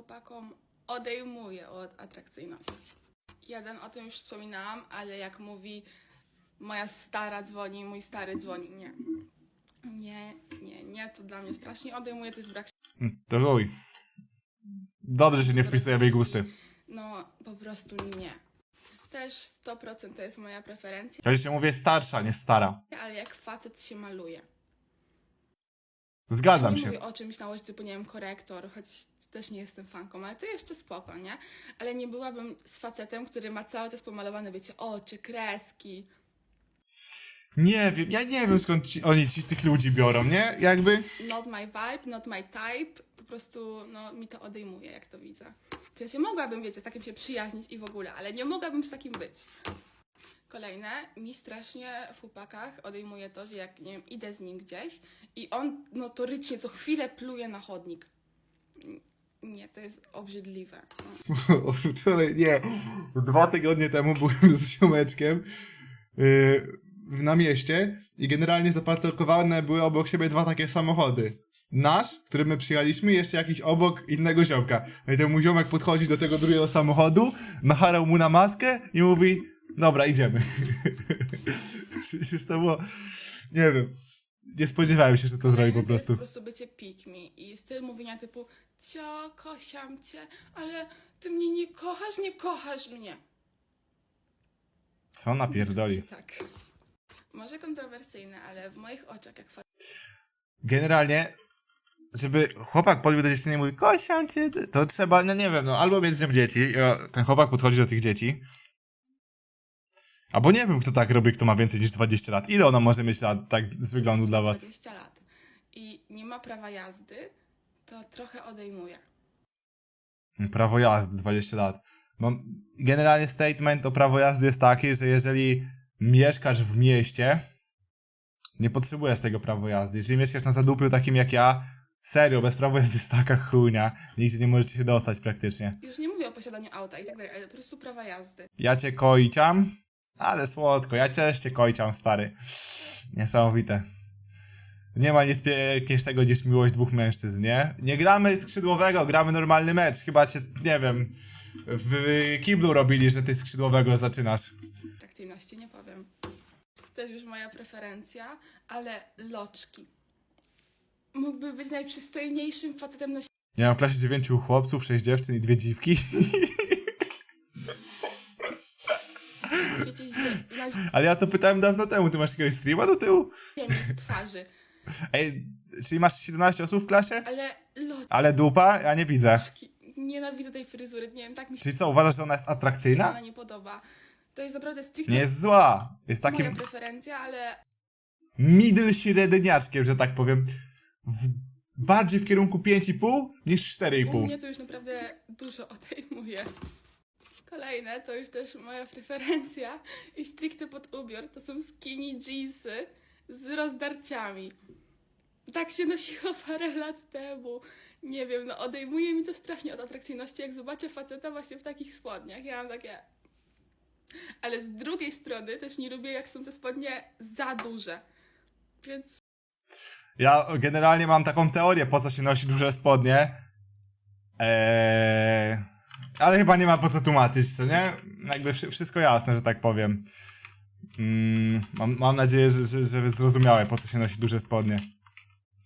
chłopakom odejmuje od atrakcyjności. Jeden o tym już wspominałam, ale jak mówi moja stara dzwoni, mój stary dzwoni, nie. Nie, nie, nie, to dla mnie strasznie odejmuje, to jest brak Hm, To luj. Dobrze się nie wpisuje w jej gusty. No, po prostu nie. Też 100% to jest moja preferencja, Ja się mówię starsza, nie stara. ale jak facet się maluje. Zgadzam nie się. mówię o czymś na łodzie typu, nie wiem, korektor, choć też nie jestem fanką, ale to jeszcze spoko, nie? Ale nie byłabym z facetem, który ma cały czas pomalowane, wiecie, oczy, kreski. Nie wiem, ja nie wiem skąd ci, oni ci tych ludzi biorą, nie? Jakby. Not my vibe, not my type. Po prostu, no, mi to odejmuje, jak to widzę. W sensie mogłabym, wiecie, z takim się przyjaźnić i w ogóle, ale nie mogłabym z takim być. Kolejne, mi strasznie w chłopakach odejmuje to, że jak, nie wiem, idę z nim gdzieś i on notorycznie co chwilę pluje na chodnik. Nie, to jest obrzydliwe. Wczoraj, nie. Dwa tygodnie temu byłem z ziomeczkiem yy, na mieście i generalnie zaparkowane były obok siebie dwa takie samochody. Nasz, który my przyjechaliśmy, jeszcze jakiś obok innego ziomka. No i ten mój ziomek podchodzi do tego drugiego samochodu, nacharał mu na maskę i mówi, dobra, idziemy. Przecież to było, nie wiem, nie spodziewałem się, że to zrobi po to jest prostu. po prostu bycie pick me i styl mówienia typu cio, kocham cię, ale ty mnie nie kochasz, nie kochasz mnie. Co napierdoli? Tak. Może kontrowersyjne, ale w moich oczach jak facet generalnie, żeby chłopak podbił do dziewczyny i mówi, kocham cię, to trzeba, no nie wiem, no albo mieć z nią dzieci, i o, ten chłopak podchodzi do tych dzieci, albo nie wiem, kto tak robi, kto ma więcej niż 20 lat. Ile ona może mieć lat, tak z wyglądu dla was? 20 lat i nie ma prawa jazdy, to trochę odejmuje. Prawo jazdy, 20 lat. Mam, generalnie statement o prawo jazdy jest taki, że jeżeli mieszkasz w mieście, nie potrzebujesz tego prawa jazdy. Jeżeli mieszkasz na zadupiu takim jak ja, serio, bez prawa jazdy jest taka chujnia, nigdzie nie możecie się dostać praktycznie. Już nie mówię o posiadaniu auta i tak dalej, ale po prostu prawa jazdy. Ja cię koiciam, ale słodko, ja też cię koiciam, stary. Niesamowite. Nie ma nic piękniejszego niż miłość dwóch mężczyzn, nie? Nie gramy skrzydłowego, gramy normalny mecz. Chyba cię, nie wiem, w kiblu robili, że ty skrzydłowego zaczynasz. Atrakcyjności nie powiem. Też już moja preferencja, ale loczki. Mógłby być najprzystojniejszym facetem na Ja mam w klasie dziewięciu chłopców, sześć dziewczyn i dwie dziwki. na Ale ja to pytałem dawno temu, ty masz jakiegoś streama do tyłu? ziemi z twarzy. Ej, czyli masz 17 osób w klasie? Ale loczki. Ale dupa? Ja nie widzę. Nienawidzę tej fryzury, nie wiem, tak mi się Czyli co, uważasz, że ona jest atrakcyjna? ona nie podoba. To jest naprawdę stricte Nie jest zła. Jest takim moja preferencja, ale middle średniaczkiem, że tak powiem. W, bardziej w kierunku 5,5 niż u 4,5. mnie to już naprawdę dużo odejmuje. Kolejne to już też moja preferencja i stricte pod ubiór to są skinny jeansy z rozdarciami. Tak się nosiło parę lat temu. Nie wiem, no odejmuje mi to strasznie od atrakcyjności, jak zobaczę faceta właśnie w takich spodniach. Ja mam takie... Ale z drugiej strony też nie lubię, jak są te spodnie za duże. Więc Ja generalnie mam taką teorię, po co się nosi duże spodnie. Eee, ale chyba nie ma po co tłumaczyć, co nie? Jakby wszy- wszystko jasne, że tak powiem. Mm, mam, mam nadzieję, że, że, że zrozumiałe, po co się nosi duże spodnie.